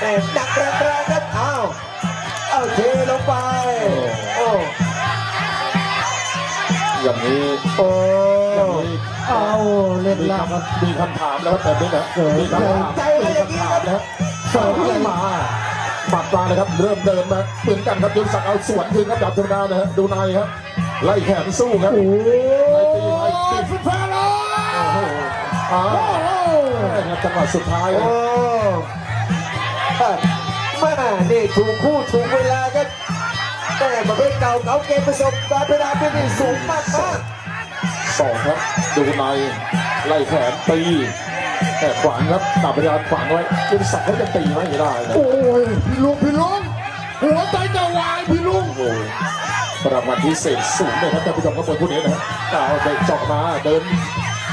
แม่ดักแรงๆครับอ้าวเอาเทลงไปโอ้อย่างนี้โอ้อย่างนี้เอาเล่นมีล่างครับคำมีคำถามแล้วครับแต่นี้นะมีคำถามมีคำถามนะครับเสิร์ฟขึ้นมาหมัดมาเลยครับเริ่มเดินมาเหมือนกันครับยุทธศักดิ์เอาสวนคืนครับดับธรรมดานะฮะดูในครับไล่แขนสู้ครับโอ้ไล่ตีไล่ตีสุดท้ายแล้วโอ้โหอ้าวนะครับจังหวะสุดท้ายโอ้นะ แม่นี่ถูกคู่ถูกเวลาครับแม่ประเภทเก่าเก่าเกมประสบการณ์เวลาเป็นสูงมากมากสองครับ ดูในไล่แขนตีแต่ขวางครับดับพยานขวางไว้ยุทธศักดิ์เขาจะตีไม่ได้นะโอ้ยพี่ลุงพี่ลุงหัวใจจะวายพี่ลุงโอ้โหประมาณพิเศษสูงเลยครับท่านผู้ชมครับบนผู้นี้นะฮะเอาเด็กเจาะมาเดิน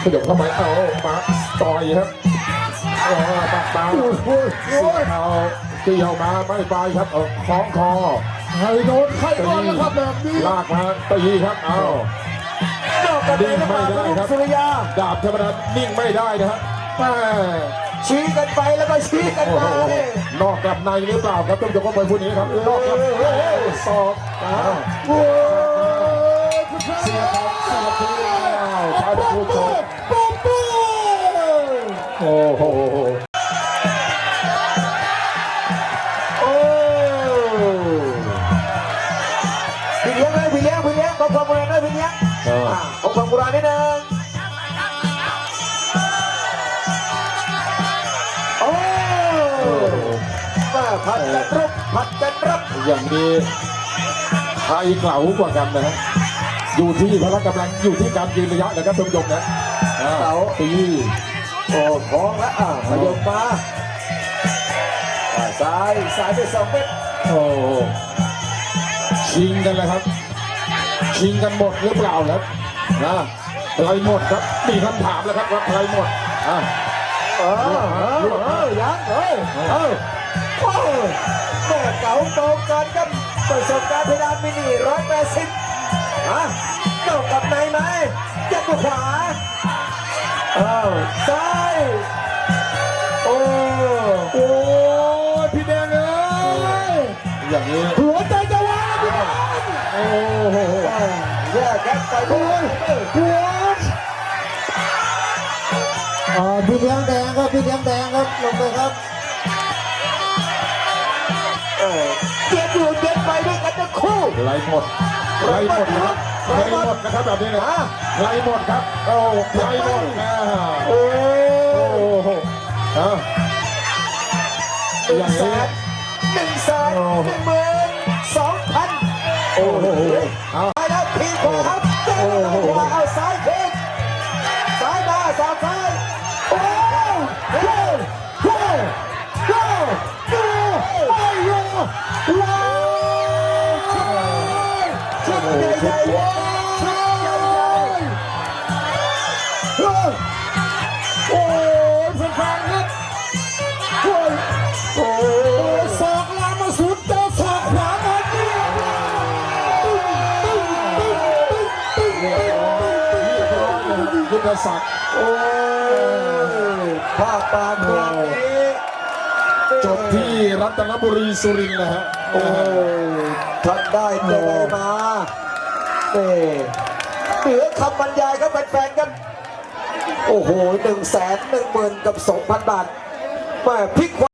ขยับเข้าไปเอามาต่อยครับ โอ้ปักตาโอ้ยโอ้ยเสียเอาเกี่ยวมาไม่ไปครับเอาคล้องคอใครโดนใครโดนแล้วครับแบบนี้ลากมาตีครับเอานอกกันเลยนะมาลูกสุริยาดาบธรรมดานิ่งไม่ได้นะฮะแม่ชี้กันไปแล้วก็ชี้กันมานอกกับในหรือเปล่าครับท่านผู้ชมครับบนผู้นี้ครับนอกกับศอกเอาโอ้ยสุดท้ายเสียบเสียบทีแล้วท่านผู้ชม โอ้โหโอ้พี่เลี้ยงเลยพี่เลี้ยงพี่เลี้ยงขอความกรุณาด้วยพี่เลี้ยงเอออ่าขอความกรุณานิดนึงโอ้มาผัดกันรับผัดกันรับอย่างนี้ใครเก่ากว่ากันนะฮะอยู่ที่พละกำลังอยู่ที่การยืนระยะนะครับท่านผู้ชมนะอ่าเต๋าตี โอ้ของแล้วอะขยมมาอ่าซ้ายซ้ายไปสองเม็ดโอ้โหชิงกันเลยครับ ชิงกันหมดหรือเปล่าครับนะใครหมดครับมีคำถามแล้วครับว่าใครหมดอะเออเออเออยังเอ้ยเออโอ้แม่เก๋าโตกันครับประสบการณ์เพดานมินิร้อยแปดสิบอะเข้ากับในไหมยัดด้วยขวาเอ้าซ้ายโอ้โอ้พี่แดงเอ้ยอย่างนี้หัวใจจะวายพี่แดงโอ้โหแยกกันไปเลโอ้ยยหัวอ่าพี่เลี้ยงแดงครับพี่เลี้ยงแดงครับลงไปครับเจ็บอยู่เจ็บไปด้วยกันทั้งคู่ไรหมดไรหมดครับ ไรหมดนะครับแบบนี้นะไรหมดครับโอ้ไรหมดนะโอ้โอ้โหอะหนึ่งแสนหนึ่งแสนหนึ่งหมื่นสองพันโอ้โหเอาไปแล้วทีขวาครับเต้นขวาเอาซ้ายเพกซ้ายมาสาดซ้ายโอ้โหโก้โก้โใหญ่ใหญ่ว้าใช่ใหญ่ใหญ่เฮ้ยโอ้ยแฟนๆครับโอ้ยโอ้โอ้ยศอกลามาสุดเจอศอกขวามาเกี่ยวตึ้งตึ้งตึ้งตึ้งตึ้งตึ้งตึ้งยุทธศักดิ์โอ้ภาพปานเมืองนี้จบที่รัตนบุรีสุรินทร์นะฮะโอ้ท่านได้จออะไรมา น่เหลือคำบรรยายครับแฟนๆกันโอ้โหหนึ่งแสนหนึ่งหมื่นกับสองพันบาทแม่พลิก